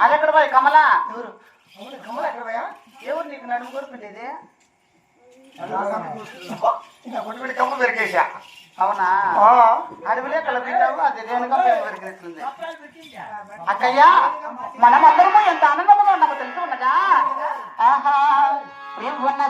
అది ఎక్కడ పోయి కమలా? ఎవరు? కమల ఎక్కడ పోయా ఎవరు నీకు నడుము కొడుకుంటేది ఇంకా కొట్టుబడి కమ్మ దొరికేసా అవునా? అడవిలే కలపించావు అది రేణుగా మేము దొరికినట్లుంది అక్కయ్య మనమందరము ఎంత ఆనందంగా ఉన్నామో తెలిసి ఉన్నదా ఆహా రివ్వున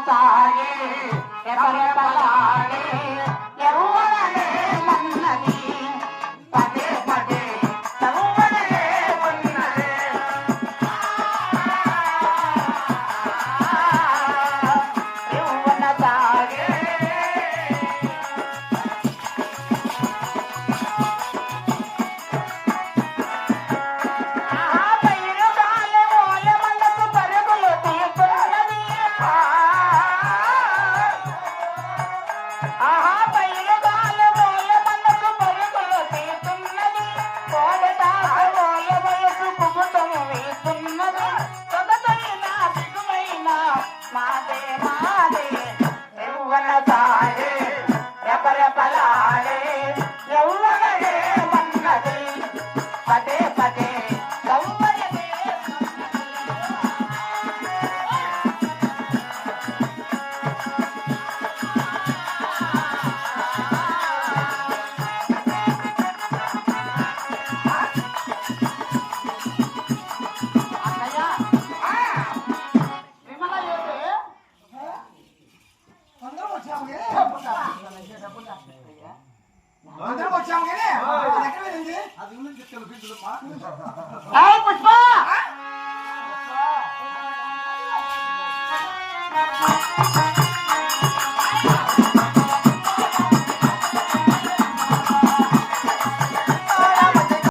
అందరం వచ్చాము కానీ ఎక్కడ వెళ్ళింది పుష్ప!